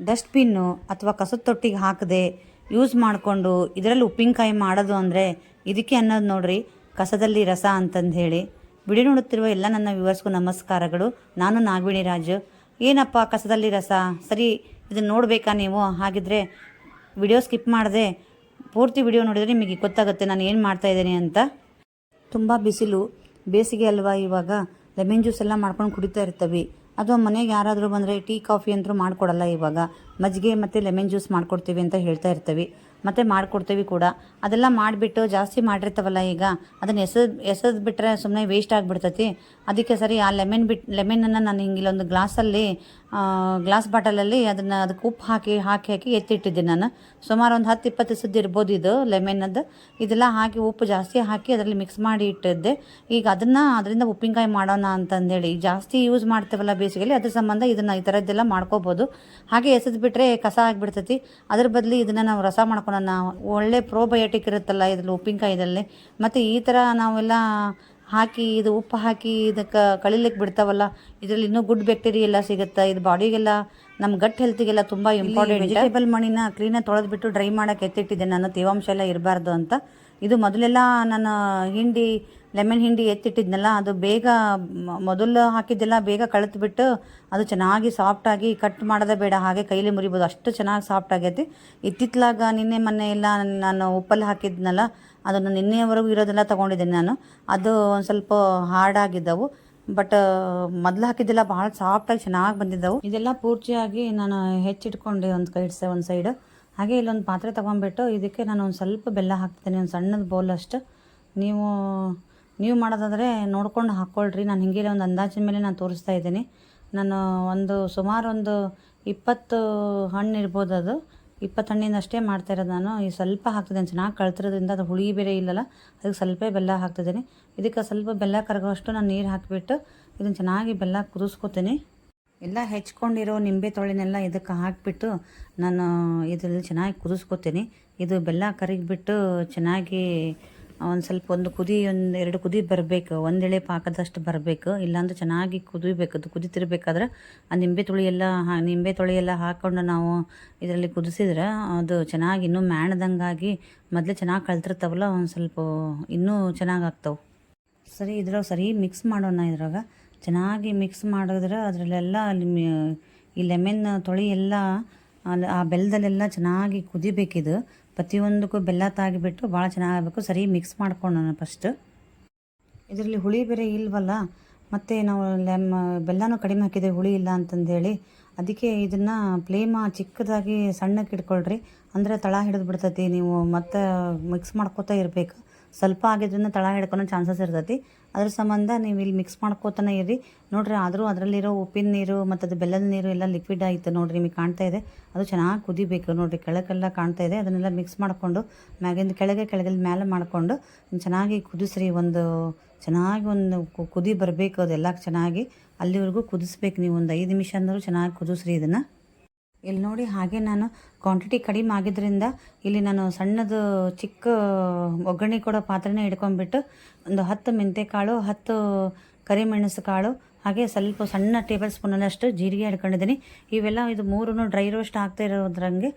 Dustbin ಅಥವಾ ಕಸದ ತೊಟ್ಟಿಗೆ ಹಾಕದೆ ಯೂಸ್ ಮಾಡಿಕೊಂಡು ಇದರಲ್ಲಿ ಉಪ್ಪಿನಕಾಯಿ ಮಾಡೋದು ಅಂದರೆ ಇದಕ್ಕೆ ಅನ್ನೋದು ನೋಡ್ರಿ, ಕಸದಲ್ಲಿ ರಸ ಅಂತಂದು ಹೇಳಿ ಬಿಡಿ ನೋಡುತ್ತಿರುವ ಎಲ್ಲ ನನ್ನ ವ್ಯೂವರ್ಸ್ಗೂ ನಮಸ್ಕಾರಗಳು. ನಾನು ನಾಗವೇಣಿ ರಾಜು. ಏನಪ್ಪ ಕಸದಲ್ಲಿ ರಸ? ಸರಿ, ಇದನ್ನು ನೋಡಬೇಕಾ ನೀವು? ಹಾಗಿದ್ರೆ ವಿಡಿಯೋ ಸ್ಕಿಪ್ ಮಾಡದೆ ಪೂರ್ತಿ ವಿಡಿಯೋ ನೋಡಿದರೆ ನಿಮಗೆ ಗೊತ್ತಾಗುತ್ತೆ ನಾನು ಏನು ಮಾಡ್ತಾ ಇದ್ದೀನಿ ಅಂತ. ತುಂಬ ಬಿಸಿಲು, ಬೇಸಿಗೆ ಅಲ್ವಾ ಇವಾಗ? ಲೆಮನ್ ಜ್ಯೂಸ್ ಎಲ್ಲ ಮಾಡ್ಕೊಂಡು ಕುಡಿತಾ ಇರ್ತೀವಿ. ಅಥವಾ ಮನೆಗೆ ಯಾರಾದರೂ ಬಂದರೆ ಟೀ, ಕಾಫಿ ಅಂತೂ ಮಾಡಿಕೊಡಲ್ಲ ಇವಾಗ. ಮಜ್ಜಿಗೆ ಮತ್ತು ಲೆಮನ್ ಜ್ಯೂಸ್ ಮಾಡಿಕೊಡ್ತೀವಿ ಅಂತ ಹೇಳ್ತಾ ಇರ್ತೀವಿ. ಮತ್ತು ಮಾಡಿಕೊಡ್ತೀವಿ ಕೂಡ. ಅದೆಲ್ಲ ಮಾಡಿಬಿಟ್ಟು ಜಾಸ್ತಿ ಮಾಡಿರ್ತಾವಲ್ಲ ಈಗ. ಅದನ್ನು ಎಸೆದು ಎಸೆದು ಬಿಟ್ಟರೆ ಸುಮ್ಮನೆ ವೇಸ್ಟ್ ಆಗಿಬಿಡ್ತೈತಿ. ಅದಕ್ಕೆ ಸರಿ ಆ ಲೆಮನ್ ಬಿಟ್ಟು ಲೆಮನನ್ನು ನಾನು ಹಿಂಗೆ ಇಲ್ಲೊಂದು ಗ್ಲಾಸಲ್ಲಿ ಗ್ಲಾಸ್ ಬಾಟಲಲ್ಲಿ ಅದನ್ನು ಅದಕ್ಕೆ ಉಪ್ಪು ಹಾಕಿ ಹಾಕಿ ಹಾಕಿ ಎತ್ತಿಟ್ಟಿದ್ದೆ ನಾನು. ಸುಮಾರು ಒಂದು ಹತ್ತು, ಇಪ್ಪತ್ತು ಸುದ್ದಿ ಇರ್ಬೋದು ಇದು ಲೆಮನ್ನದ್ದು ಇದೆಲ್ಲ ಹಾಕಿ ಉಪ್ಪು ಜಾಸ್ತಿ ಹಾಕಿ ಅದರಲ್ಲಿ ಮಿಕ್ಸ್ ಮಾಡಿ ಇಟ್ಟಿದ್ದೆ. ಈಗ ಅದನ್ನು ಅದರಿಂದ ಉಪ್ಪಿನಕಾಯಿ ಮಾಡೋಣ ಅಂತಂದೇಳಿ. ಜಾಸ್ತಿ ಯೂಸ್ ಮಾಡ್ತೇವಲ್ಲ ಬೇಸಿಗೆಯಲ್ಲಿ ಅದ್ರ ಸಂಬಂಧ ಇದನ್ನು ಈ ಥರದ್ದೆಲ್ಲ ಮಾಡ್ಕೋಬೋದು. ಹಾಗೆ ಎಸೆದು ಬಿಟ್ಟರೆ ಕಸ ಆಗಿಬಿಡ್ತೈತಿ. ಅದ್ರ ಬದಲು ಇದನ್ನು ನಾವು ರಸ ಮಾಡ್ಕೊಳ್ಳೋಣ ಒಳ್ಳೆ ಪ್ರೋಬಯೋಟಿಕ್ ಇರುತ್ತಲ್ಲ ಇದ್ರಲ್ಲಿ ಉಪ್ಪಿನಕಾಯಿದಲ್ಲಿ. ಮತ್ತು ಈ ಥರ ನಾವೆಲ್ಲ ಹಾಕಿ ಇದು ಉಪ್ಪು ಹಾಕಿ ಇದಕ್ಕೆ ಕಳಿಲಿಕ್ಕೆ ಬಿಡ್ತಾವಲ್ಲ ಇದರಲ್ಲಿ ಇನ್ನೂ ಗುಡ್ ಬ್ಯಾಕ್ಟೀರಿಯಾ ಎಲ್ಲ ಸಿಗುತ್ತೆ? ಇದು ಬಾಡಿಗೆಲ್ಲ ನಮ್ಮ ಗಟ್ ಹೆಲ್ತಿಗೆಲ್ಲ ತುಂಬ ಇಂಪಾರ್ಟೆಂಟ್ ವೆಜಿಟೇಬಲ್ ಮಣ್ಣಿನ ಕ್ಲೀನಾಗಿ ತೊಳೆದ್ಬಿಟ್ಟು ಡ್ರೈ ಮಾಡೋಕ್ಕೆ ಎತ್ತಿಟ್ಟಿದ್ದೆ ನಾನು ತೇವಾಂಶ ಎಲ್ಲ ಇರಬಾರ್ದು ಅಂತ. ಇದು ಮೊದಲೆಲ್ಲ ನಾನು ಹಿಂಡಿ ಲೆಮನ್ ಹಿಂಡಿ ಎತ್ತಿಟ್ಟಿದ್ನಲ್ಲ, ಅದು ಬೇಗ ಮೊದಲು ಹಾಕಿದ್ದೆಲ್ಲ ಬೇಗ ಕಳೆದ್ಬಿಟ್ಟು ಅದು ಚೆನ್ನಾಗಿ ಸಾಫ್ಟಾಗಿ ಕಟ್ ಮಾಡೋದೇ ಬೇಡ, ಹಾಗೆ ಕೈಲಿ ಮುರಿಬೋದು. ಅಷ್ಟು ಚೆನ್ನಾಗಿ ಸಾಫ್ಟ್ ಆಗೈತಿ. ಇತ್ತಿತ್ತಲಾಗ ನಿನ್ನೆ ಮೊನ್ನೆ ಎಲ್ಲ ನಾನು ಉಪ್ಪಲ್ಲಿ ಹಾಕಿದ್ನಲ್ಲ, ಅದನ್ನು ನಿನ್ನೆವರೆಗೂ ಇರೋದೆಲ್ಲ ತೊಗೊಂಡಿದ್ದೀನಿ ನಾನು. ಅದು ಒಂದು ಸ್ವಲ್ಪ ಹಾರ್ಡ್ ಆಗಿದ್ದವು ಬಟ್ ಮೊದಲು ಹಾಕಿದ್ದೆಲ್ಲ ಭಾಳ ಸಾಫ್ಟಾಗಿ ಚೆನ್ನಾಗಿ ಬಂದಿದ್ದವು. ಇದೆಲ್ಲ ಪೂರ್ತಿಯಾಗಿ ನಾನು ಹೆಚ್ಚಿಟ್ಕೊಂಡೆ ಒಂದು ಕೈ ಒಂದು ಸೈಡ್ ಹಾಗೆ ಇಲ್ಲೊಂದು ಪಾತ್ರೆ ತೊಗೊಂಬಿಟ್ಟು ಇದಕ್ಕೆ ನಾನು ಒಂದು ಸ್ವಲ್ಪ ಬೆಲ್ಲ ಹಾಕ್ತೀನಿ ಒಂದು ಸಣ್ಣದ ಬೌಲ್ ಅಷ್ಟು. ನೀವು ನೀವು ಮಾಡೋದಾದರೆ ನೋಡ್ಕೊಂಡು ಹಾಕ್ಕೊಳ್ರಿ ನಾನು ಹಿಂಗೆ ಒಂದು ಅಂದಾಜಿನ ಮೇಲೆ ನಾನು ತೋರಿಸ್ತಾ ಇದ್ದೀನಿ. ನಾನು ಒಂದು, ಸುಮಾರು ಒಂದು ಇಪ್ಪತ್ತು ಹಣ್ಣು ಇರ್ಬೋದು ಅದು. ಇಪ್ಪತ್ತು ಹಣ್ಣಿಂದ ಅಷ್ಟೇ ಮಾಡ್ತಾ ಇರೋದು ನಾನು. ಈ ಸ್ವಲ್ಪ ಹಾಕ್ತಿದ್ದೇನೆ, ಚೆನ್ನಾಗಿ ಕಳ್ತಿರೋದ್ರಿಂದ ಅದು ಹುಳಿ ಬೇರೆ ಇಲ್ಲಲ್ಲ, ಅದಕ್ಕೆ ಸ್ವಲ್ಪ ಬೆಲ್ಲ ಹಾಕ್ತಿದ್ದೀನಿ. ಇದಕ್ಕೆ ಸ್ವಲ್ಪ ಬೆಲ್ಲ ಕರಗೋಷ್ಟು ನಾನು ನೀರು ಹಾಕಿಬಿಟ್ಟು ಇದನ್ನು ಚೆನ್ನಾಗಿ ಬೆಲ್ಲ ಕುದಿಸ್ಕೊತೀನಿ. ಎಲ್ಲ ಹೆಚ್ಕೊಂಡಿರೋ ನಿಂಬೆ ತೊಳೆನೆಲ್ಲ ಇದಕ್ಕೆ ಹಾಕಿಬಿಟ್ಟು ನಾನು ಇದರಲ್ಲಿ ಚೆನ್ನಾಗಿ ಕುದಿಸ್ಕೊತೀನಿ. ಇದು ಬೆಲ್ಲ ಕರಗಿಬಿಟ್ಟು ಚೆನ್ನಾಗಿ ಒಂದು ಸ್ವಲ್ಪ ಒಂದು ಕುದಿ, ಒಂದು ಎರಡು ಕುದಿ ಬರಬೇಕು. ಒಂದೆಳೆ ಪಾಕದಷ್ಟು ಬರಬೇಕು. ಇಲ್ಲಾಂದ್ರೆ ಚೆನ್ನಾಗಿ ಕುದಿಬೇಕು. ಅದು ಕುದಿತಿರ್ಬೇಕಾದ್ರೆ ಆ ನಿಂಬೆ ತುಳಿ ಎಲ್ಲ ಹಾ, ನಿಂಬೆ ತೊಳೆ ಎಲ್ಲ ಹಾಕ್ಕೊಂಡು ನಾವು ಇದರಲ್ಲಿ ಕುದಿಸಿದ್ರೆ ಅದು ಚೆನ್ನಾಗಿ ಇನ್ನೂ ಮ್ಯಾಣ್ದಂಗಾಗಿ ಮೊದಲೇ ಚೆನ್ನಾಗಿ ಕಳ್ತಿರ್ತಾವಲ್ಲ, ಒಂದು ಸ್ವಲ್ಪ ಇನ್ನೂ ಚೆನ್ನಾಗಿ ಆಗ್ತಾವೆ. ಸರಿ, ಇದ್ರಾಗ ಸರಿ ಮಿಕ್ಸ್ ಮಾಡೋಣ ಇದ್ರಾಗ. ಚೆನ್ನಾಗಿ ಮಿಕ್ಸ್ ಮಾಡಿದ್ರೆ ಅದರಲ್ಲೆಲ್ಲ ಅಲ್ಲಿ ಈ ಲೆಮೆನ್ ತೊಳಿ ಎಲ್ಲ ಅಲ್ಲಿ ಆ ಬೆಲ್ಲದಲ್ಲೆಲ್ಲ ಚೆನ್ನಾಗಿ ಕುದಿಬೇಕಿದು. ಪ್ರತಿಯೊಂದಕ್ಕೂ ಬೆಲ್ಲ ತಾಗಿಬಿಟ್ಟು ಭಾಳ ಚೆನ್ನಾಗಬೇಕು ಸರಿ ಮಿಕ್ಸ್ ಮಾಡ್ಕೊಳ್ಳೋಣ ಫಸ್ಟ್ ಇದರಲ್ಲಿ ಹುಳಿ ಬೇರೆ ಇಲ್ವಲ್ಲ? ಮತ್ತು ನಾವು ಲೆಮ್ ಬೆಲ್ಲನೂ ಕಡಿಮೆ ಹಾಕಿದೆ ಹುಳಿ ಇಲ್ಲ ಅಂತಂದೇಳಿ. ಅದಕ್ಕೆ ಇದನ್ನು ಫ್ಲೇಮ ಚಿಕ್ಕದಾಗಿ ಸಣ್ಣಕ್ಕೆ ಇಟ್ಕೊಳ್ರಿ ಅಂದರೆ ತಳ ಹಿಡಿದು ಬಿಡ್ತೈತಿ ನೀವು. ಮತ್ತೆ ಮಿಕ್ಸ್ ಮಾಡ್ಕೋತಾ ಇರಬೇಕು. ಸ್ವಲ್ಪ ಆಗಿದ್ರಿಂದ ತಳ ಹಿಡ್ಕೊಳೋ ಚಾನ್ಸಸ್ ಇರ್ತೈತಿ. ಅದ್ರ ಸಂಬಂಧ ನೀವು ಇಲ್ಲಿ ಮಿಕ್ಸ್ ಮಾಡ್ಕೋತಾನೆ ಇರಿ. ನೋಡ್ರಿ, ಆದರೂ ಅದರಲ್ಲಿರೋ ಉಪ್ಪಿನ ನೀರು ಮತ್ತು ಅದು ಬೆಲ್ಲದ ನೀರು ಎಲ್ಲ ಲಿಕ್ವಿಡ್ ಆಯಿತು ನೋಡ್ರಿ, ನಿಮಗೆ ಕಾಣ್ತಾ ಇದೆ. ಅದು ಚೆನ್ನಾಗಿ ಕುದಿಬೇಕು ನೋಡ್ರಿ, ಕೆಳಗೆಲ್ಲ ಕಾಣ್ತಾ ಇದೆ. ಅದನ್ನೆಲ್ಲ ಮಿಕ್ಸ್ ಮಾಡಿಕೊಂಡು ಮ್ಯಾಗಿಂದ ಕೆಳಗೆ ಕೆಳಗೆ ಮೇಲೆ ಮಾಡಿಕೊಂಡು ಚೆನ್ನಾಗಿ ಕುದಿಸ್ರಿ. ಒಂದು ಚೆನ್ನಾಗಿ ಒಂದು ಕುದಿ ಬರಬೇಕು ಅದೆಲ್ಲ ಚೆನ್ನಾಗಿ. ಅಲ್ಲಿವರೆಗೂ ಕುದಿಸ್ಬೇಕು ನೀವು. ಒಂದು ಐದು ನಿಮಿಷ ಅಂದರೂ ಚೆನ್ನಾಗಿ ಕುದಿಸ್ರಿ ಇದನ್ನು. ಇಲ್ಲಿ ನೋಡಿ ಹಾಗೆ ನಾನು ಕ್ವಾಂಟಿಟಿ ಕಡಿಮೆ ಆಗಿದ್ದರಿಂದ ಇಲ್ಲಿ ನಾನು ಸಣ್ಣದು ಚಿಕ್ಕ ಒಗ್ಗರಣೆ ಕೊಡೋ ಪಾತ್ರೆನೇ ಇಟ್ಕೊಂಡ್ಬಿಟ್ಟು ಒಂದು ಹತ್ತು ಮೆಂತೆಕಾಳು, ಹತ್ತು ಕರಿಮೆಣಸು ಕಾಳು ಹಾಗೆ ಸ್ವಲ್ಪ ಸಣ್ಣ ಟೇಬಲ್ ಸ್ಪೂನಲ್ಲಷ್ಟು ಜೀರಿಗೆ ಹಿಡ್ಕೊಂಡಿದ್ದೀನಿ. ಇವೆಲ್ಲ ಇದು ಮೂರೂ ಡ್ರೈ ರೋಸ್ಟ್ ಆಗ್ತಾ ಇರೋದ್ರಂಗೆ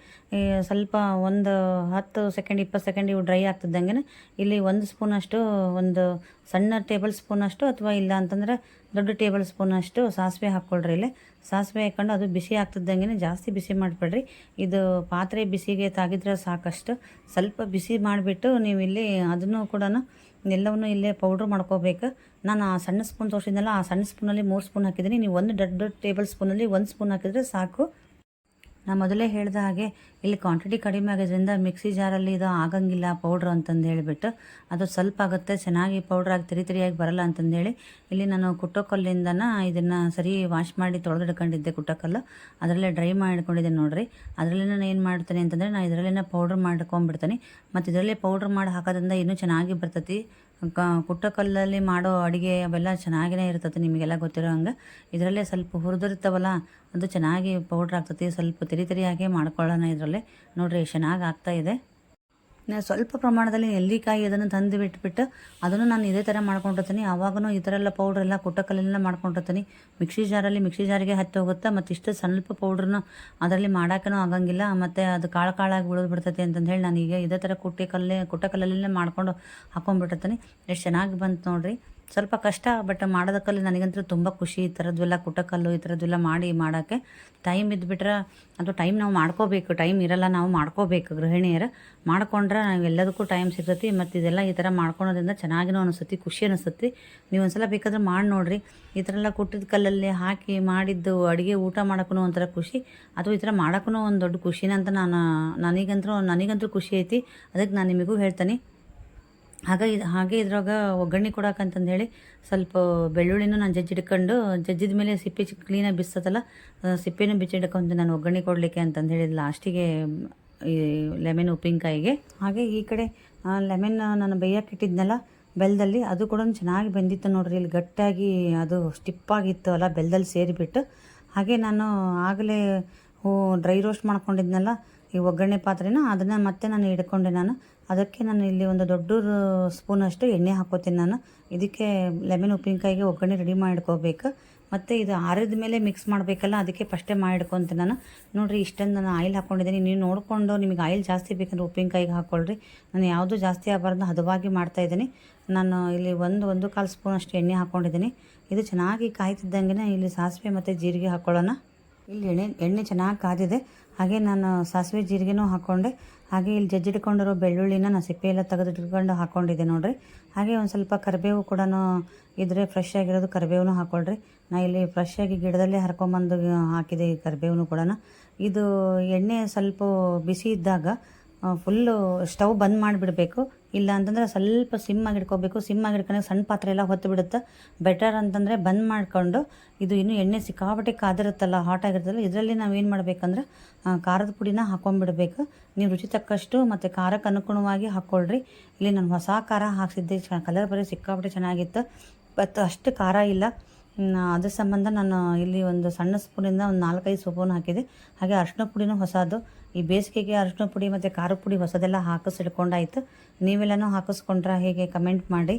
ಸ್ವಲ್ಪ ಒಂದು ಹತ್ತು ಸೆಕೆಂಡ್, ಇಪ್ಪತ್ತು ಸೆಕೆಂಡ್ ಇವು ಡ್ರೈ ಆಗ್ತಿದ್ದಂಗೆ ಇಲ್ಲಿ ಒಂದು ಸ್ಪೂನಷ್ಟು, ಒಂದು ಸಣ್ಣ ಟೇಬಲ್ ಸ್ಪೂನಷ್ಟು ಅಥವಾ ಇಲ್ಲ ಅಂತಂದರೆ ದೊಡ್ಡ ಟೇಬಲ್ ಸ್ಪೂನಷ್ಟು ಸಾಸಿವೆ ಹಾಕ್ಕೊಳ್ರಿ ಇಲ್ಲಿ. ಸಾಸಿವೆ ಹಾಕ್ಕೊಂಡು ಅದು ಬಿಸಿ ಆಗ್ತಿದ್ದಂಗೆ ಜಾಸ್ತಿ ಬಿಸಿ ಮಾಡಿಬಿಡ್ರಿ. ಇದು ಪಾತ್ರೆ ಬಿಸಿಗೆ ತಾಗಿದ್ರೆ ಸಾಕಷ್ಟು. ಸ್ವಲ್ಪ ಬಿಸಿ ಮಾಡಿಬಿಟ್ಟು ನೀವು ಇಲ್ಲಿ ಅದನ್ನು ಕೂಡ ಎಲ್ಲವನ್ನು ಇಲ್ಲೇ ಪೌಡ್ರ್ ಮಾಡ್ಕೋಬೇಕು. ನಾನು ಆ ಸಣ್ಣ ಸ್ಪೂನ್ ತೋರಿಸಿದ್ನಲ್ಲ, ಆ ಸಣ್ಣ ಸ್ಪೂನಲ್ಲಿ ಮೂರು ಸ್ಪೂನ್ ಹಾಕಿದ್ದೀನಿ. ನೀವು ಒಂದು ದೊಡ್ಡ ಟೇಬಲ್ ಸ್ಪೂನಲ್ಲಿ ಒಂದು ಸ್ಪೂನ್ ಹಾಕಿದರೆ ಸಾಕು. ನಾನು ಮೊದಲೇ ಹೇಳಿದ ಹಾಗೆ ಇಲ್ಲಿ ಕ್ವಾಂಟಿಟಿ ಕಡಿಮೆ ಆಗೋದ್ರಿಂದ ಮಿಕ್ಸಿ ಜಾರಲ್ಲಿ ಇದು ಆಗಂಗಿಲ್ಲ ಪೌಡ್ರ್ ಅಂತಂದು ಹೇಳಿಬಿಟ್ಟು ಅದು ಸ್ವಲ್ಪ ಆಗುತ್ತೆ, ಚೆನ್ನಾಗಿ ಪೌಡ್ರ್ ಆಗಿ ತಿರಿ ತಿರಿಯಾಗಿ ಬರಲ್ಲ ಅಂತಂದೇಳಿ ಇಲ್ಲಿ ನಾನು ಕುಟ್ಟೋಕಲ್ಲಿಂದನ ಇದನ್ನು ಸರಿ ವಾಶ್ ಮಾಡಿ ತೊಳೆದಿಡ್ಕೊಂಡಿದ್ದೆ ಕುಟ್ಟೋಕಲ್ಲು ಅದರಲ್ಲೇ ಡ್ರೈ ಮಾಡ್ಕೊಂಡಿದ್ದೆ ನೋಡಿರಿ. ಅದರಲ್ಲೇ ನಾನು ಏನು ಮಾಡ್ತೀನಿ ಅಂತಂದರೆ ನಾನು ಇದರಲ್ಲೇ ಪೌಡ್ರ್ ಮಾಡ್ಕೊಂಬಿಡ್ತೀನಿ. ಮತ್ತು ಇದರಲ್ಲೇ ಪೌಡ್ರ್ ಮಾಡಿ ಹಾಕೋದ್ರಿಂದ ಇನ್ನೂ ಚೆನ್ನಾಗಿ ಬರ್ತೈತಿ. ಕ ಕುಟ್ಟಕಲ್ಲಲ್ಲಿ ಮಾಡೋ ಅಡುಗೆ ಅವೆಲ್ಲ ಚೆನ್ನಾಗಿನೇ ಇರ್ತದೆ ನಿಮಗೆಲ್ಲ ಗೊತ್ತಿರೋ ಹಂಗೆ. ಇದರಲ್ಲೇ ಸ್ವಲ್ಪ ಹುರಿದಿರ್ತಾವಲ್ಲ ಅದು ಚೆನ್ನಾಗಿ ಪೌಡ್ರ್ ಆಗ್ತತಿ ಸ್ವಲ್ಪ ತಿರಿ ತಿರಿಯಾಗೆ ಮಾಡ್ಕೊಳ್ಳೋಣ ಇದರಲ್ಲೇ. ನೋಡಿರಿ, ಚೆನ್ನಾಗಿ ಆಗ್ತಾ ಇದೆ ನ- ಸ್ವಲ್ಪ ಪ್ರಮಾಣದಲ್ಲಿ ನೆಲ್ಲಿಕಾಯಿ ಅದನ್ನು ತಂದು ಬಿಟ್ಬಿಟ್ಟು ಅದನ್ನು ನಾನು ಇದೇ ಥರ ಮಾಡ್ಕೊಂಡಿರ್ತೀನಿ. ಆವಾಗೂ ಈ ಥರ ಎಲ್ಲ ಪೌಡ್ರ್ ಎಲ್ಲ ಕುಟ್ಟಕಲ್ಲೆಲ್ಲ ಮಾಡ್ಕೊಂಡಿರ್ತೀನಿ. ಮಿಕ್ಸಿ ಜಾರಲ್ಲಿ ಮಿಕ್ಸಿ ಜಾರಿಗೆ ಹತ್ತಿ ಹೋಗುತ್ತೆ. ಮತ್ತು ಇಷ್ಟು ಸ್ವಲ್ಪ ಪೌಡ್ರನ್ನ ಅದರಲ್ಲಿ ಮಾಡೋಕ್ಕೂ ಆಗಂಗಿಲ್ಲ. ಮತ್ತು ಅದು ಕಾಳು ಕಾಳಾಗಿ ಉಳಿದು ಬಿಡ್ತೈತೆ ಅಂತಂದು ಹೇಳಿ ನಾನು ಈಗ ಇದೇ ಥರ ಕುಟ್ಟಿ ಕಲ್ಲೇ ಕುಟ್ಟಕಲ್ಲಲ್ಲೇ ಮಾಡ್ಕೊಂಡು ಹಾಕೊಂಡ್ಬಿಟ್ಟಿರ್ತೀನಿ. ಎಷ್ಟು ಚೆನ್ನಾಗಿ ಬಂತು ನೋಡ್ರಿ. ಸ್ವಲ್ಪ ಕಷ್ಟ ಬಟ್ ಮಾಡೋದಕ್ಕಲ್ಲಿ ನನಗಂತೂ ತುಂಬ ಖುಷಿ ಈ ಥರದ್ದೆಲ್ಲ ಕುಟಕಲ್ಲು, ಈ ಥರದ್ದೆಲ್ಲ ಮಾಡಿ ಮಾಡೋಕ್ಕೆ ಟೈಮ್ ಇದ್ಬಿಟ್ರೆ ಅದು ಟೈಮ್ ನಾವು ಮಾಡ್ಕೋಬೇಕು ಟೈಮ್ ಇರಲ್ಲ ನಾವು ಮಾಡ್ಕೋಬೇಕು ಗೃಹಿಣಿಯರು. ಮಾಡ್ಕೊಂಡ್ರೆ ನಾವೆಲ್ಲದಕ್ಕೂ ಟೈಮ್ ಸಿಗ್ತೈತಿ, ಮತ್ತು ಇದೆಲ್ಲ ಈ ಥರ ಮಾಡ್ಕೊಳೋದ್ರಿಂದ ಚೆನ್ನಾಗಿನೂ ಅನಿಸುತ್ತೆ, ಖುಷಿ ಅನಿಸುತ್ತೆ. ನೀವು ಒಂದ್ಸಲ ಬೇಕಾದ್ರೆ ಮಾಡಿ ನೋಡಿರಿ. ಈ ಥರ ಎಲ್ಲ ಕುಟ್ಟಿದ ಕಲ್ಲಲ್ಲಿ ಹಾಕಿ ಮಾಡಿದ್ದು ಅಡುಗೆ ಊಟ ಮಾಡೋಕ್ಕೂ ಒಂಥರ ಖುಷಿ. ಅಥವಾ ಈ ಥರ ಮಾಡೋಕ್ಕೂ ಒಂದು ದೊಡ್ಡ ಖುಷಿನ ಅಂತ ನಾನು ನನಗಂತೂ ನನಗಂತೂ ಖುಷಿ ಐತಿ. ಅದಕ್ಕೆ ನಾನು ನಿಮಗೂ ಹೇಳ್ತೀನಿ. ಹಾಗೆ ಇದು ಹಾಗೆ ಇದ್ರಾಗ ಒಗ್ಗರಣೆ ಕೊಡಕ್ಕಂತಂದು ಹೇಳಿ ಸ್ವಲ್ಪ ಬೆಳ್ಳುಳ್ಳಿನೂ ನಾನು ಜಜ್ಜಿ ಹಿಡ್ಕೊಂಡು, ಜಜ್ಜಿದ ಮೇಲೆ ಸಿಪ್ಪೆ ಕ್ಲೀನಾಗಿ ಬಿಸ್ತದಲ್ಲ ಸಿಪ್ಪೆನೂ ಬಿಚ್ಚಿಡ್ಕೊಂಡು ನಾನು ಒಗ್ಗರಣೆ ಕೊಡಲಿಕ್ಕೆ ಅಂತಂದು ಹೇಳಿ ಲಾಸ್ಟಿಗೆ ಈ ಲೆಮನ್ ಉಪ್ಪಿನಕಾಯಿಗೆ. ಹಾಗೆ ಈ ಕಡೆ ಲೆಮನ್ ನಾನು ಬೇಯಕ್ಕೆ ಇಟ್ಟಿದ್ನಲ್ಲ ಬೆಲ್ಲದಲ್ಲಿ ಅದು ಕೂಡ ಚೆನ್ನಾಗಿ ಬೆಂದಿತ್ತು ನೋಡ್ರಿ, ಇಲ್ಲಿ ಗಟ್ಟಿಯಾಗಿ ಅದು ಸ್ಟಿಪ್ಪಾಗಿತ್ತು ಅಲ್ಲ ಬೆಲ್ಲದಲ್ಲಿ ಸೇರಿಬಿಟ್ಟು. ಹಾಗೆ ನಾನು ಆಗಲೇ ಹೂ ಡ್ರೈ ರೋಸ್ಟ್ ಮಾಡ್ಕೊಂಡಿದ್ನಲ್ಲ ಈ ಒಗ್ಗರಣೆ ಪಾತ್ರೆನ ಅದನ್ನು ಮತ್ತೆ ನಾನು ಹಿಡ್ಕೊಂಡೆ ನಾನು. ಅದಕ್ಕೆ ನಾನು ಇಲ್ಲಿ ಒಂದು ದೊಡ್ಡ ಸ್ಪೂನಷ್ಟು ಎಣ್ಣೆ ಹಾಕೋತೀನಿ ನಾನು. ಇದಕ್ಕೆ ಲೆಮನ್, ಉಪ್ಪಿನಕಾಯಿಗೆ ಒಗ್ಗರಣೆ ರೆಡಿ ಮಾಡ್ಕೋಬೇಕು. ಮತ್ತು ಇದು ಆರಿದ ಮೇಲೆ ಮಿಕ್ಸ್ ಮಾಡಬೇಕಲ್ಲ, ಅದಕ್ಕೆ ಫಸ್ಟೇ ಮಾಡಿಡ್ಕೊತೀನಿ ನಾನು. ನೋಡಿರಿ, ಇಷ್ಟೊಂದು ನಾನು ಆಯಿಲ್ ಹಾಕ್ಕೊಂಡಿದ್ದೀನಿ ನೀವು ನೋಡಿಕೊಂಡು ನಿಮಗೆ ಆಯಿಲ್ ಜಾಸ್ತಿ ಬೇಕಂದ್ರೆ ಉಪ್ಪಿನಕಾಯಿಗೆ ಹಾಕ್ಕೊಳ್ರಿ ನಾನು ಯಾವುದು ಜಾಸ್ತಿ ಆಗಬಾರ್ದು, ಹದವಾಗಿ ಮಾಡ್ತಾಯಿದ್ದೀನಿ ನಾನು ಇಲ್ಲಿ ಒಂದು ಒಂದು ಕಾಲು ಸ್ಪೂನ್ ಅಷ್ಟು ಎಣ್ಣೆ ಹಾಕ್ಕೊಂಡಿದ್ದೀನಿ ಇದು ಚೆನ್ನಾಗಿ ಕಾಯ್ತಿದ್ದಂಗೆ ಇಲ್ಲಿ ಸಾಸಿವೆ ಮತ್ತು ಜೀರಿಗೆ ಹಾಕ್ಕೊಳ್ಳೋಣ ಇಲ್ಲಿ ಎಣ್ಣೆ ಎಣ್ಣೆ ಚೆನ್ನಾಗಿ ಕಾದಿದೆ. ಹಾಗೆ ನಾನು ಸಾಸಿವೆ ಜೀರಿಗೆನೂ ಹಾಕ್ಕೊಂಡೆ ಹಾಗೆ ಇಲ್ಲಿ ಜಜ್ಜಿಟ್ಕೊಂಡಿರೋ ಬೆಳ್ಳುಳ್ಳಿನ ನಾನು ಸಿಪ್ಪೆ ಎಲ್ಲ ತೆಗೆದಿಟ್ಕೊಂಡು ಹಾಕ್ಕೊಂಡಿದ್ದೆ ನೋಡಿರಿ. ಹಾಗೆ ಒಂದು ಸ್ವಲ್ಪ ಕರಿಬೇವು ಕೂಡ ಇದ್ರೆ ಫ್ರೆಶ್ ಆಗಿರೋದು ಕರಿಬೇವನು ಹಾಕ್ಕೊಳ್ರಿ ನಾ ಇಲ್ಲಿ ಫ್ರೆಶ್ ಆಗಿ ಗಿಡದಲ್ಲೇ ಹರ್ಕೊಂಬಂದು ಹಾಕಿದೆ ಈ ಕರಿಬೇವನು ಕೂಡ ಇದು ಎಣ್ಣೆ ಸ್ವಲ್ಪ ಬಿಸಿ ಇದ್ದಾಗ ಫುಲ್ಲು ಸ್ಟವ್ ಬಂದ್ ಮಾಡಿಬಿಡಬೇಕು. ಇಲ್ಲ ಅಂತಂದ್ರೆ ಸ್ವಲ್ಪ ಸಿಮ್ ಆಗಿ ಇಟ್ಕೋಬೇಕು ಸಿಮ್ ಇಟ್ಕೊಂಡ್ರೆ ಸಣ್ಣ ಪಾತ್ರೆ ಎಲ್ಲ ಹೊತ್ತು ಬಿಡುತ್ತೆ. ಬೆಟರ್ ಅಂತಂದರೆ ಬಂದ್ ಮಾಡ್ಕೊಂಡು ಇದು ಇನ್ನೂ ಎಣ್ಣೆ ಸಿಕ್ಕಾಪಟ್ಟೆ ಕಾದಿರುತ್ತಲ್ಲ ಹಾಟ್ ಆಗಿರುತ್ತಲ್ಲ, ಇದರಲ್ಲಿ ನಾವು ಏನು ಮಾಡಬೇಕಂದ್ರೆ ಖಾರದ ಪುಡಿನ ಹಾಕೊಂಡ್ಬಿಡ್ಬೇಕು. ನೀವು ರುಚಿ ತಕ್ಕಷ್ಟು ಮತ್ತು ಖಾರಕ್ಕೆ ಅನುಗುಣವಾಗಿ ಹಾಕ್ಕೊಳ್ರಿ ಇಲ್ಲಿ ನಾನು ಹೊಸ ಖಾರ ಹಾಕ್ಸಿದ್ದೆ ಕಲರ್ ಬರೀ ಸಿಕ್ಕಾಪಟ್ಟೆ ಚೆನ್ನಾಗಿತ್ತು. ಬಟ್ ಅಷ್ಟು ಖಾರ ಇಲ್ಲ. ಅದ್ರ ಸಂಬಂಧ ನಾನು ಇಲ್ಲಿ ಒಂದು ಸಣ್ಣ ಸ್ಪೂನಿಂದ ಒಂದು ನಾಲ್ಕೈದು ಸ್ಪೂನ್ ಹಾಕಿದೆ. ಹಾಗೆ ಅರ್ಶಿನ ಪುಡಿನೂ ಹೊಸದು. ಈ ಬೇಸಿಗೆಗೆ ಅರಿಶಿನ ಪುಡಿ ಮತ್ತು ಖಾರ ಪುಡಿ ಹೊಸದೆಲ್ಲ ಹಾಕಿಸಿಡ್ಕೊಂಡಾಯ್ತು ನೀವೆಲ್ಲನೂ ಹಾಕಿಸ್ಕೊಂಡ್ರೆ ಹೇಗೆ ಕಮೆಂಟ್ ಮಾಡಿ.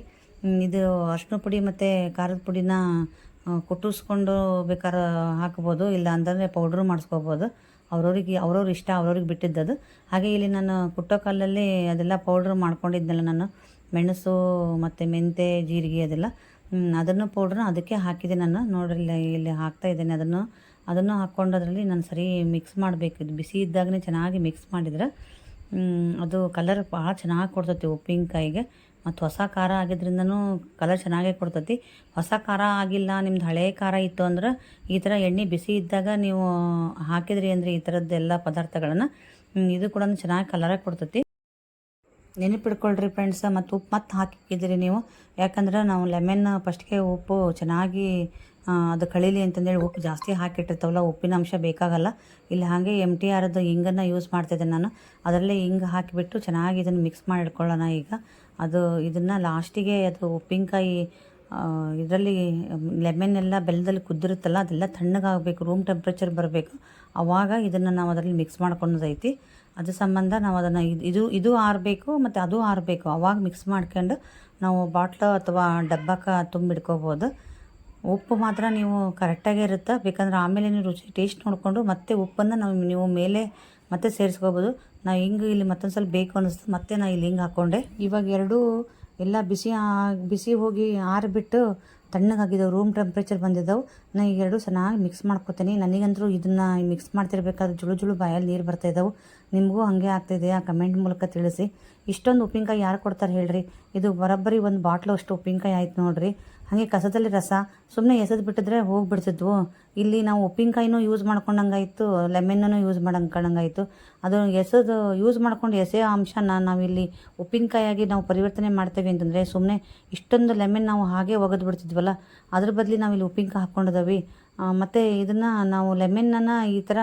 ಇದು ಅರಿಶಿನ ಪುಡಿ ಮತ್ತು ಖಾರದ ಪುಡಿನ ಕುಟ್ಟಿಸ್ಕೊಂಡು ಬೇಕಾದ್ರೆ ಹಾಕ್ಬೋದು, ಇಲ್ಲ ಅಂತಂದರೆ ಪೌಡ್ರು ಮಾಡಿಸ್ಕೋಬೋದು. ಅವ್ರವ್ರಿಗೆ, ಅವ್ರವ್ರ ಇಷ್ಟ, ಅವ್ರವ್ರಿಗೆ ಬಿಟ್ಟಿದ್ದದು. ಹಾಗೆ ಇಲ್ಲಿ ನಾನು ಕುಟ್ಟೋ ಕಾಲಲ್ಲಿ ಅದೆಲ್ಲ ಪೌಡ್ರ್ ಮಾಡ್ಕೊಂಡಿದ್ದೆಲ್ಲ ನಾನು. ಮೆಣಸು ಮತ್ತು ಮೆಂತೆ, ಜೀರಿಗೆ ಅದೆಲ್ಲ. ಅದನ್ನು ಪೌಡ್ರ್ ಅದಕ್ಕೆ ಹಾಕಿದೆ ನಾನು. ನೋಡ್ರಿ, ಇಲ್ಲಿ ಇಲ್ಲಿ ಹಾಕ್ತಾ ಇದ್ದೇನೆ ಅದನ್ನು. ಅದನ್ನು ಹಾಕ್ಕೊಂಡು ಅದರಲ್ಲಿ ನಾನು ಸರಿ ಮಿಕ್ಸ್ ಮಾಡಬೇಕು. ಇದು ಬಿಸಿ ಇದ್ದಾಗಲೇ ಚೆನ್ನಾಗಿ ಮಿಕ್ಸ್ ಮಾಡಿದರೆ ಅದು ಕಲರ್ ಭಾಳ ಚೆನ್ನಾಗಿ ಕೊಡ್ತತಿ ಉಪ್ಪಿನಕಾಯಿಗೆ. ಮತ್ತು ಹೊಸ ಖಾರ ಆಗಿದ್ರಿಂದನೂ ಕಲರ್ ಚೆನ್ನಾಗೇ ಕೊಡ್ತತಿ. ಹೊಸ ಖಾರ ಆಗಿಲ್ಲ, ನಿಮ್ದು ಹಳೆ ಖಾರ ಇತ್ತು ಅಂದ್ರೆ ಈ ಥರ ಎಣ್ಣೆ ಬಿಸಿ ಇದ್ದಾಗ ನೀವು ಹಾಕಿದ್ರಿ ಅಂದರೆ ಈ ಥರದ್ದೆಲ್ಲ ಪದಾರ್ಥಗಳನ್ನು ಇದು ಕೂಡ ಚೆನ್ನಾಗಿ ಕಲರೇ ಕೊಡ್ತೈತಿ. ನೆನಪಿಡ್ಕೊಳ್ರಿ ಫ್ರೆಂಡ್ಸ್ ಮತ್ತು ಉಪ್ಪು ಮತ್ತೆ ಹಾಕಿದ್ದೀರಿ ನೀವು. ಯಾಕಂದ್ರೆ ನಾವು ಲೆಮನ್ ಫಸ್ಟ್ಗೆ ಉಪ್ಪು ಚೆನ್ನಾಗಿ ಅದು ಕಳೀಲಿ ಅಂತಂದೇಳಿ ಉಪ್ಪು ಜಾಸ್ತಿ ಹಾಕಿಟ್ಟಿರ್ತಾವಲ್ಲ, ಉಪ್ಪಿನ ಅಂಶ ಬೇಕಾಗಲ್ಲ. ಇಲ್ಲಿ, ಹಾಗೆ ಎಂ ಟಿ ಆರದ್ದು ಹಿಂಗನ್ನು ಯೂಸ್ ಮಾಡ್ತಿದ್ದೆ ನಾನು. ಅದರಲ್ಲೇ ಹಿಂಗೆ ಹಾಕಿಬಿಟ್ಟು ಚೆನ್ನಾಗಿ ಇದನ್ನು ಮಿಕ್ಸ್ ಮಾಡಿ ಇಟ್ಕೊಳ್ಳೋಣ ಈಗ. ಅದು ಇದನ್ನು ಲಾಸ್ಟಿಗೆ ಅದು ಉಪ್ಪಿನಕಾಯಿ ಇದರಲ್ಲಿ ಲೆಮನ್ ಎಲ್ಲ ಬೆಲ್ಲದಲ್ಲಿ ಕುದ್ದಿರುತ್ತಲ್ಲ, ಅದೆಲ್ಲ ತಣ್ಣಗಾಗಬೇಕು ರೂಮ್ ಟೆಂಪ್ರೇಚರ್ ಬರಬೇಕು. ಆವಾಗ ಇದನ್ನು ನಾವು ಅದರಲ್ಲಿ ಮಿಕ್ಸ್ ಮಾಡ್ಕೊಳೋದೈತಿ. ಅದ್ರ ಸಂಬಂಧ ನಾವು ಅದನ್ನು ಇದು ಇದು ಆರಬೇಕು ಮತ್ತು ಅದು ಆರಬೇಕು. ಅವಾಗ ಮಿಕ್ಸ್ ಮಾಡ್ಕೊಂಡು ನಾವು ಬಾಟ್ಲು ಅಥವಾ ಡಬ್ಬಕ್ಕೆ ತುಂಬಿಡ್ಕೋಬೋದು ಉಪ್ಪು ಮಾತ್ರ ನೀವು ಕರೆಕ್ಟಾಗೇ ಇರುತ್ತೆ. ಬೇಕಂದ್ರೆ ಆಮೇಲೆ ನೀವು ರುಚಿ ಟೇಸ್ಟ್ ನೋಡಿಕೊಂಡು ಮತ್ತೆ ಉಪ್ಪನ್ನು ನಾವು ನೀವು ಮೇಲೆ ಮತ್ತೆ ಸೇರಿಸ್ಕೋಬೋದು. ನಾವು ಹಿಂಗೆ ಇಲ್ಲಿ ಮತ್ತೊಂದು ಸ್ವಲ್ಪ ಬೇಕು ಅನ್ನಿಸ್ತು ಮತ್ತೆ ನಾನು ಇಲ್ಲಿ ಹಿಂಗೆ ಹಾಕ್ಕೊಂಡೆ ಇವಾಗ ಎರಡೂ ಎಲ್ಲ ಬಿಸಿ ಬಿಸಿ ಹೋಗಿ ಆರಿಬಿಟ್ಟು ತಣ್ಣಗಾಗಿದ್ದಾವೆ ರೂಮ್ ಟೆಂಪ್ರೇಚರ್ ಬಂದಿದ್ದವು. ನಾನು ಈಗ ಎರಡು ಚೆನ್ನಾಗಿ ಮಿಕ್ಸ್ ಮಾಡ್ಕೊತೀನಿ. ನನಗಂತೂ ಇದನ್ನು ಮಿಕ್ಸ್ ಮಾಡ್ತಿರ್ಬೇಕಾದ್ರೆ ಜುಳು ಜುಳು ಬಾಯಲ್ಲಿ ನೀರು ಬರ್ತಾ ಇದ್ದಾವೆ. ನಿಮಗೂ ಹಾಗೆ ಆಗ್ತಿದೆ. ಆ ಕಮೆಂಟ್ ಮೂಲಕ ತಿಳಿಸಿ. ಇಷ್ಟೊಂದು ಉಪ್ಪಿನಕಾಯಿ ಯಾರು ಕೊಡ್ತಾರೆ ಹೇಳ್ರಿ? ಇದು ಬರೋಬ್ಬರಿ ಒಂದು ಬಾಟ್ಲು ಅಷ್ಟು ಉಪ್ಪಿನಕಾಯಿ ಆಯ್ತು ನೋಡ್ರಿ. ಹಾಗೆ ಕಸದಲ್ಲಿ ರಸ. ಸುಮ್ಮನೆ ಎಸೆದು ಬಿಟ್ಟಿದ್ರೆ ಹೋಗಿಬಿಡ್ತಿದ್ವು. ಇಲ್ಲಿ ನಾವು ಉಪ್ಪಿನಕಾಯಿನೂ ಯೂಸ್ ಮಾಡ್ಕೊಂಡಂಗಾಯ್ತು. ಲೆಮೆನ್ನೂ ಯೂಸ್ ಮಾಡಂಕಂಡಂಗಾಯ್ತು. ಅದು ಎಸೆದು ಯೂಸ್ ಮಾಡ್ಕೊಂಡು ಎಸೆಯೋ ಅಂಶನ ನಾವಿಲ್ಲಿ ಉಪ್ಪಿನಕಾಯಿಯಾಗಿ ನಾವು ಪರಿವರ್ತನೆ ಮಾಡ್ತೇವೆ ಅಂತಂದರೆ ಸುಮ್ಮನೆ ಇಷ್ಟೊಂದು ಲೆಮೆನ್ ನಾವು ಹಾಗೆ ಒಗೆದು ಬಿಡ್ತಿದ್ವಲ್ಲ ಅದ್ರ ಬದಲಿ ನಾವು ಇಲ್ಲಿ ಉಪ್ಪಿನಕಾಯಿ ಹಾಕ್ಕೊಂಡಿದ್ದೀವಿ ಮತ್ತು ಇದನ್ನು ನಾವು ಲೆಮನ್ನನ್ನು ಈ ಥರ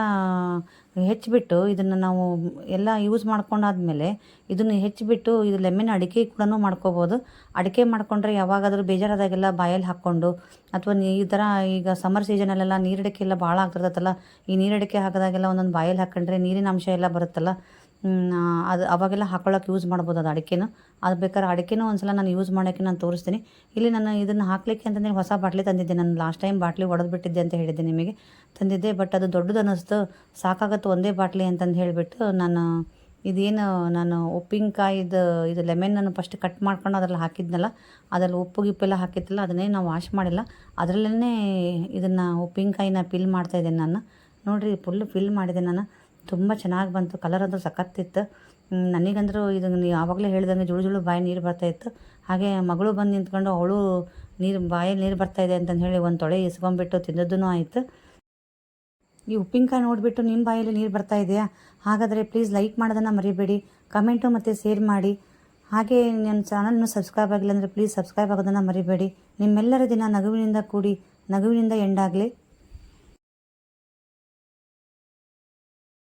ಹೆಚ್ಚಿಬಿಟ್ಟು ಇದನ್ನು ನಾವು ಎಲ್ಲ ಯೂಸ್ ಮಾಡ್ಕೊಂಡಾದ್ಮೇಲೆ ಇದನ್ನು ಹೆಚ್ಚಿಬಿಟ್ಟು ಇದು ಲೆಮೆನ್ ಅಡಿಕೆ ಕೂಡ ಮಾಡ್ಕೋಬೋದು. ಅಡಿಕೆ ಮಾಡಿಕೊಂಡ್ರೆ ಯಾವಾಗಾದರೂ ಬೇಜಾರಾದಾಗೆಲ್ಲ ಬಾಯಲ್ಲಿ ಹಾಕ್ಕೊಂಡು, ಅಥವಾ ಈ ಥರ ಈಗ ಸಮ್ಮರ್ ಸೀಸನಲ್ಲೆಲ್ಲ ನೀರಡಿಕೆ ಎಲ್ಲ ಭಾಳ ಆಗ್ತಿರ್ತೈತಲ್ಲ, ಈ ನೀರಡಿಕೆ ಹಾಕಿದಾಗೆಲ್ಲ ಒಂದೊಂದು ಬಾಯಲ್ಲಿ ಹಾಕ್ಕೊಂಡ್ರೆ ನೀರಿನ ಅಂಶ ಎಲ್ಲ ಬರುತ್ತಲ್ಲ ಅದು ಅವಾಗೆಲ್ಲ ಹಾಕೊಳ್ಳೋಕೆ ಯೂಸ್ ಮಾಡ್ಬೋದು ಅದು ಅಡಿಕೆನ. ಅದು ಬೇಕಾದ್ರೆ ಅಡಿಕೆನೂ ಒಂದ್ಸಲ ನಾನು ಯೂಸ್ ಮಾಡೋಕ್ಕೆ ನಾನು ತೋರಿಸ್ತೀನಿ. ಇಲ್ಲಿ ನಾನು ಇದನ್ನು ಹಾಕಲಿಕ್ಕೆ ಅಂತಂದೇಳಿ ಹೊಸ ಬಾಟ್ಲಿ ತಂದಿದ್ದೆ. ನಾನು ಲಾಸ್ಟ್ ಟೈಮ್ ಬಾಟ್ಲಿ ಒಡೆದು ಬಿಟ್ಟಿದ್ದೆ ಅಂತ ಹೇಳಿದ್ದೆ ನಿಮಗೆ. ತಂದಿದ್ದೆ ಬಟ್ ಅದು ದೊಡ್ಡದು ಅನ್ನಿಸ್ತು ಸಾಕಾಗತ್ತೆ ಒಂದೇ ಬಾಟ್ಲಿ ಅಂತಂದು ಹೇಳಿಬಿಟ್ಟು ನಾನು ಇದೇನು ನಾನು ಉಪ್ಪಿನಕಾಯಿದು, ಇದು ಲೆಮನನ್ನು ಫಸ್ಟ್ ಕಟ್ ಮಾಡ್ಕೊಂಡು ಅದರಲ್ಲಿ ಹಾಕಿದ್ನಲ್ಲ, ಅದರಲ್ಲಿ ಉಪ್ಪು ಗಿಪ್ಪೆಲ್ಲ ಹಾಕಿತ್ತಲ್ಲ, ಅದನ್ನೇ ನಾವು ವಾಶ್ ಮಾಡಿಲ್ಲ. ಅದರಲ್ಲೇ ಇದನ್ನು ಉಪ್ಪಿನಕಾಯಿನ ಫಿಲ್ ಮಾಡ್ತಾಯಿದ್ದೇನೆ ನಾನು. ನೋಡಿರಿ ಫುಲ್ ಫಿಲ್ ಮಾಡಿದೆ ನಾನು. ತುಂಬ ಚೆನ್ನಾಗಿ ಬಂತು. ಕಲರ್ ಅಂತೂ ಸಖತ್ತಿತ್ತು. ನನಗಂದರೂ ಇದು ಆವಾಗಲೇ ಹೇಳಿದಂಗೆ ಜುಳು ಜುಳು ಬಾಯಿ ನೀರು ಬರ್ತಾಯಿತ್ತು ಹಾಗೆ ಮಗಳು ಬಂದು ನಿಂತ್ಕೊಂಡು ಅವಳು ನೀರು, ಬಾಯಲ್ಲಿ ನೀರು ಬರ್ತಾ ಇದೆ ಅಂತಂದು ಹೇಳಿ ಒಂದು ತೊಳೆ ಇಸ್ಕೊಂಬಿಟ್ಟು ತಿಂದದ್ದೂ ಆಯಿತು. ಈ ಉಪ್ಪಿನಕಾಯಿ ನೋಡಿಬಿಟ್ಟು ನಿಮ್ಮ ಬಾಯಲ್ಲಿ ನೀರು ಬರ್ತಾ ಇದೆಯಾ? ಹಾಗಾದರೆ ಪ್ಲೀಸ್ ಲೈಕ್ ಮಾಡೋದನ್ನು ಮರಿಬೇಡಿ ಕಮೆಂಟು ಮತ್ತು ಶೇರ್ ಮಾಡಿ. ಹಾಗೆ ನನ್ನ ಚಾನಲ್ನು ಸಬ್ಸ್ಕ್ರೈಬ್ ಆಗಿಲ್ಲ ಅಂದರೆ ಪ್ಲೀಸ್ ಸಬ್ಸ್ಕ್ರೈಬ್ ಆಗೋದನ್ನು ಮರಿಬೇಡಿ. ನಿಮ್ಮೆಲ್ಲರ ದಿನ ನಗುವಿನಿಂದ ಕೂಡಿ, ನಗುವಿನಿಂದ ಎಂಡಾಗಲಿ